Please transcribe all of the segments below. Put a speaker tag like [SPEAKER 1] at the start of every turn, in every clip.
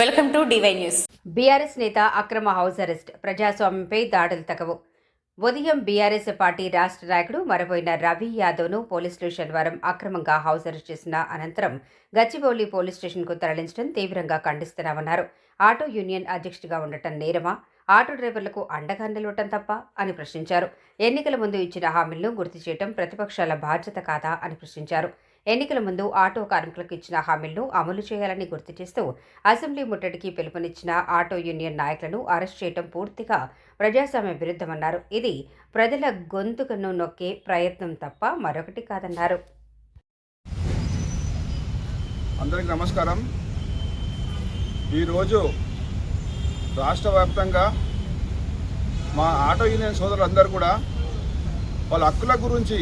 [SPEAKER 1] Welcome to DY news.
[SPEAKER 2] BRS నేత అక్రమ house arrest ప్రజాస్వామ్యంపై దాడులు తగవు. ఉదయం బీఆర్ఎస్ పార్టీ రాష్ట్ర నాయకుడు మరబోయిన రవి యాదవ్ను పోలీసులు శనివారం అక్రమంగా హౌస్ అరెస్ట్ చేసిన అనంతరం గచ్చిబౌలి పోలీస్ స్టేషన్కు తరలించడం తీవ్రంగా ఖండిస్తున్నామన్నారు. ఆటో యూనియన్ అధ్యక్షుడిగా ఉండటం నేరమా? ఆటో డ్రైవర్లకు అండగా నిలవటం తప్ప? అని ప్రశ్నించారు. ఎన్నికల ముందు ఇచ్చిన హామీలను గుర్తు చేయడం ప్రతిపక్షాల బాధ్యత కాదా? అని ప్రశ్నించారు. ఎన్నికల ముందు ఆటో కార్మికులకు ఇచ్చిన హామీలను అమలు చేయాలని గుర్తు చేస్తూ అసెంబ్లీ ముట్టడికి పిలుపునిచ్చిన ఆటో యూనియన్ నాయకులను అరెస్ట్ చేయడం పూర్తిగా ప్రజాస్వామ్య విరుద్ధమన్నారు. ఇది ప్రజల గొంతుకను నొక్కే ప్రయత్నం తప్ప మరొకటి కాదన్నారు.
[SPEAKER 3] అందరికీ నమస్కారం. ఈరోజు రాష్ట్ర వ్యాప్తంగా మా ఆటో యూనియన్ సోదరులందరూ కూడా వాళ్ళ హక్కుల గురించి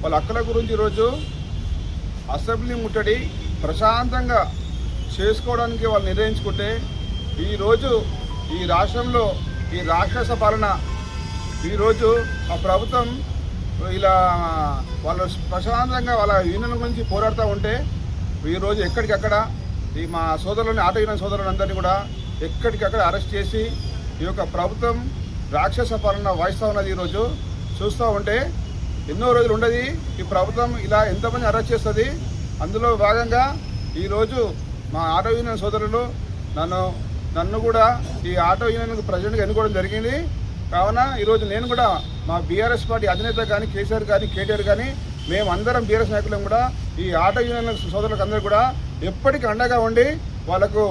[SPEAKER 3] వాళ్ళ అక్కల గురించి ఈరోజు అసెంబ్లీ ముట్టడి ప్రశాంతంగా చేసుకోవడానికి వాళ్ళు నిర్ణయించుకుంటే ఈరోజు ఈ రాష్ట్రంలో ఈ రాక్షస పాలన ఈరోజు ఆ ప్రభుత్వం ఇలా వాళ్ళు ప్రశాంతంగా వాళ్ళ యూనియన్ గురించి పోరాడుతూ ఉంటే ఈరోజు ఎక్కడికక్కడ ఈ మా సోదరులని ఆట యూనియన్ సోదరులందరినీ కూడా ఎక్కడికక్కడ అరెస్ట్ చేసి ఈ యొక్క ప్రభుత్వం రాక్షస పాలన వాయిస్తూ ఉన్నది ఈరోజు. చూస్తూ ఉంటే ఎన్నో రోజులు ఉండదు. ఈ ప్రభుత్వం ఇలా ఎంతమంది అరెస్ట్ చేస్తుంది? అందులో భాగంగా ఈరోజు మా ఆటో యూనియన్ సోదరులు నన్ను నన్ను కూడా ఈ ఆటో యూనియన్ ప్రెసిడెంట్గా ఎన్నుకోవడం జరిగింది. కావున ఈరోజు నేను కూడా మా బీఆర్ఎస్ పార్టీ అధినేత కానీ కేసీఆర్ కానీ కేటీఆర్ కానీ మేమందరం బీఆర్ఎస్ నాయకులం కూడా ఈ ఆటో యూనియన్ సోదరులకు అందరూ కూడా ఎప్పటికీ అండగా ఉండి వాళ్ళకు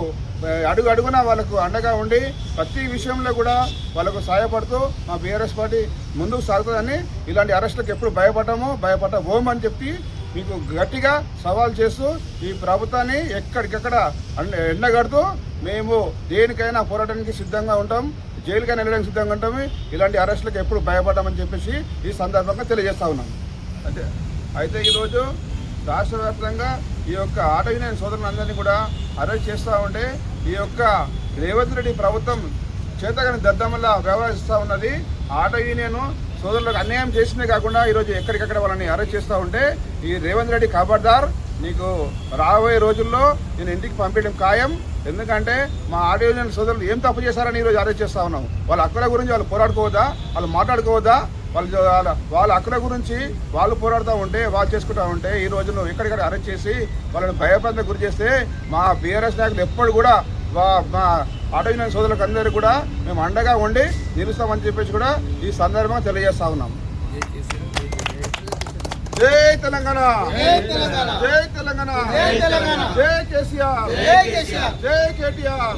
[SPEAKER 3] అడుగు అడుగున వాళ్ళకు అండగా ఉండి ప్రతి విషయంలో కూడా వాళ్ళకు సహాయపడుతూ మా బీఆర్ఎస్ పార్టీ ముందుకు సాగుతుందని ఇలాంటి అరెస్టులకు ఎప్పుడు భయపడము భయపడబోము అని చెప్పి మీకు గట్టిగా సవాల్ చేస్తూ ఈ ప్రభుత్వాన్ని ఎక్కడికెక్కడ ఎండగడుతూ మేము దేనికైనా పోరాటానికి సిద్ధంగా ఉంటాం జైలుకైనా వెళ్ళడానికి సిద్ధంగా ఉంటాం ఇలాంటి అరెస్టులకు ఎప్పుడు భయపడమని చెప్పేసి ఈ సందర్భంగా తెలియజేస్తా ఉన్నాం. అయితే అయితే ఈరోజు రాష్ట్ర వ్యాప్తంగా ఈ యొక్క ఆటో యూనియన్ సోదరులందరినీ కూడా అరెస్ట్ చేస్తూ ఉంటే ఈ యొక్క రేవంత్ రెడ్డి ప్రభుత్వం చేతగాని దద్దమల్లా వ్యవహరిస్తూ ఉన్నది. ఆటో యూనియన్ సోదరులకు అన్యాయం చేసిందే కాకుండా ఈరోజు ఎక్కడికక్కడ వాళ్ళని అరెస్ట్ చేస్తూ ఉంటే ఈ రేవంత్ రెడ్డి ఖబర్దార్ నీకు రాబోయే రోజుల్లో నేను ఇంటికి పంపించడం ఖాయం. ఎందుకంటే మా ఆటో యూనియన్ సోదరులు ఏం తప్పు చేశారని ఈరోజు అరెస్ట్ చేస్తా ఉన్నాం. వాళ్ళ హక్కుల గురించి వాళ్ళు పోరాడుకోవద్దా? వాళ్ళు మాట్లాడుకోవద్దా? వాళ్ళు వాళ్ళ వాళ్ళ హక్కుల గురించి వాళ్ళు పోరాడుతూ ఉంటే వాళ్ళు చేసుకుంటూ ఉంటే ఈ రోజు నువ్వు ఎక్కడిక్కడ అరెస్ట్ చేసి వాళ్ళని భయపడత గురి చేస్తే మా బీఆర్ఎస్ నాయకులు ఎప్పుడు కూడా మా ఆటో యూనియన్ సోదరులకు అందరికీ కూడా మేము అండగా ఉండి నిలుస్తామని చెప్పేసి కూడా ఈ సందర్భంగా తెలియజేస్తా ఉన్నాం. జై తెలంగాణ! జై తెలంగాణ! జై కేసీఆర్! జై కేటీఆర్!